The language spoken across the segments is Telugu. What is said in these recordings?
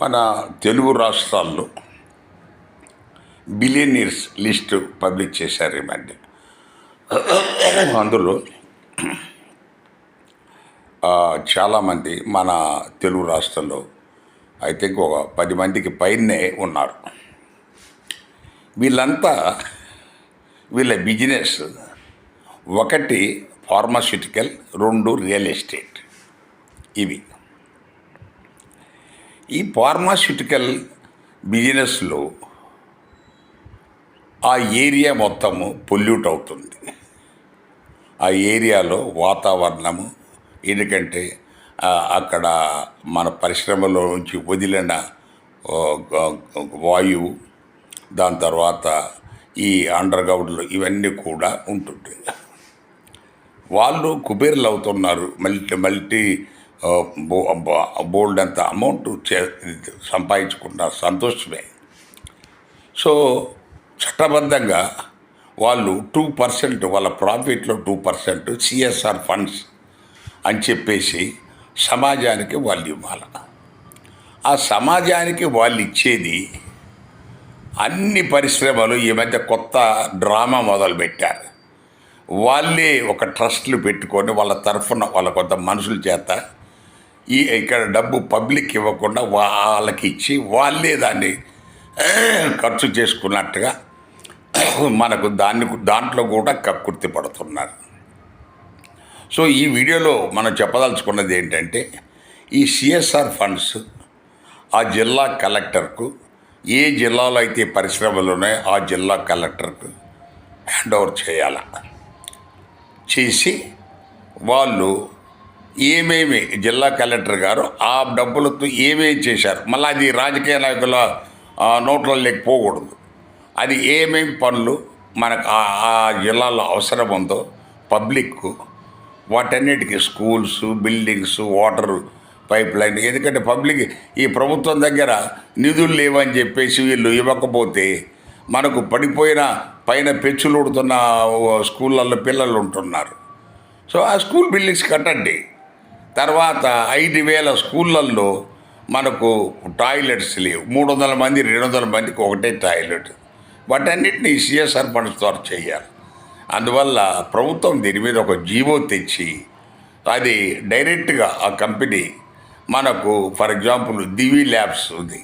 మన తెలుగు రాష్ట్రాల్లో బిలియనీర్స్ లిస్టు పబ్లిక్ చేశారు ఈ మధ్య. అందులో చాలామంది మన తెలుగు రాష్ట్రంలో ఐ థింక్ ఒక పది మందికి పైనే ఉన్నారు. వీళ్ళంతా వీళ్ళ బిజినెస్ ఒకటి ఫార్మాస్యూటికల్ రెండు రియల్ ఎస్టేట్ ఇవి. ఈ ఫార్మాస్యూటికల్ బిజినెస్లో ఆ ఏరియా మొత్తము పొల్యూట్ అవుతుంది. ఆ ఏరియాలో వాతావరణము ఎందుకంటే అక్కడ మన పరిశ్రమలో నుంచి వదిలిన వాయువు దాని తర్వాత ఈ అండర్గ్రౌండ్లు ఇవన్నీ కూడా ఉంటుంది వాళ్ళు కుబేర్లు అవుతున్నారు. మల్టీ మల్టీ బోల్డ్ అంత అమౌంట్ చే సంపాదించుకుంటారు సంతోషమే. సో చట్టబద్ధంగా వాళ్ళు టూ పర్సెంట్ వాళ్ళ ప్రాఫిట్లో టూ పర్సెంట్ సిఎస్ఆర్ ఫండ్స్ అని చెప్పేసి సమాజానికి వాళ్ళు ఇవ్వాలి? ఆ సమాజానికి వాళ్ళు ఇచ్చేది అన్ని పరిశ్రమలు ఈ మధ్య కొత్త డ్రామా మొదలుపెట్టారు వాళ్ళే ఒక ట్రస్ట్లు పెట్టుకొని వాళ్ళ తరఫున వాళ్ళ కొంత మనుషుల చేత ఈ ఇక్కడ డబ్బు పబ్లిక్ ఇవ్వకుండా వాళ్ళకి ఇచ్చి వాళ్ళే దాన్ని ఖర్చు చేసుకున్నట్టుగా మనకు దాన్ని దాంట్లో కూడా కక్కుర్తి పడుతున్నారు. సో ఈ వీడియోలో మనం చెప్పదలుచుకున్నది ఏంటంటే ఈ సిఎస్ఆర్ ఫండ్స్ ఆ జిల్లా కలెక్టర్కు ఏ జిల్లాలో అయితే పరిశ్రమలు ఉన్నాయో ఆ జిల్లా కలెక్టర్కు హ్యాండ్ ఓవర్ చేయాల? చేసి వాళ్ళు ఏమేమి జిల్లా కలెక్టర్ గారు ఆ డబ్బులతో ఏమేమి చేశారు? మళ్ళీ అది రాజకీయ నాయకుల నోట్లో లేకపోకూడదు అది ఏమేమి పనులు మనకు ఆ ఆ జిల్లాలో అవసరం ఉందో పబ్లిక్కు వాటన్నిటికీ schools buildings water pipeline ఎందుకంటే పబ్లిక్ ఈ ప్రభుత్వం దగ్గర నిధులు లేవని చెప్పేసి వీళ్ళు ఇవ్వకపోతే మనకు పడిపోయిన పైన పెచ్చులు ఉడుతున్న స్కూళ్ళల్లో పిల్లలు ఉంటున్నారు. సో ఆ స్కూల్ బిల్డింగ్స్ కట్టండి. తర్వాత ఐదు వేల స్కూళ్ళల్లో మనకు టాయిలెట్స్ లేవు. మూడు వందల మంది రెండు వందల మందికి ఒకటే టాయిలెట్. వాటన్నిటిని సిఎస్ఆర్ ఫండ్స్ ద్వారా చేయాలి. అందువల్ల ప్రభుత్వం దీని మీద ఒక జీవో తెచ్చి అది డైరెక్ట్గా ఆ కంపెనీ మనకు ఫర్ ఎగ్జాంపుల్ దివి ల్యాబ్స్ ఉంది.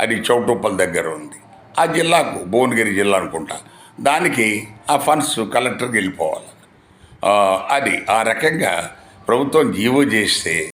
అది చౌటుప్పల్ దగ్గర ఉంది. ఆ జిల్లాకు భువనగిరి జిల్లా అనుకుంటా. దానికి ఆ ఫండ్స్ కలెక్టర్కి వెళ్ళిపోవాలి. అది ఆ రకంగా ప్రభుత్వం జీవో చేస్తే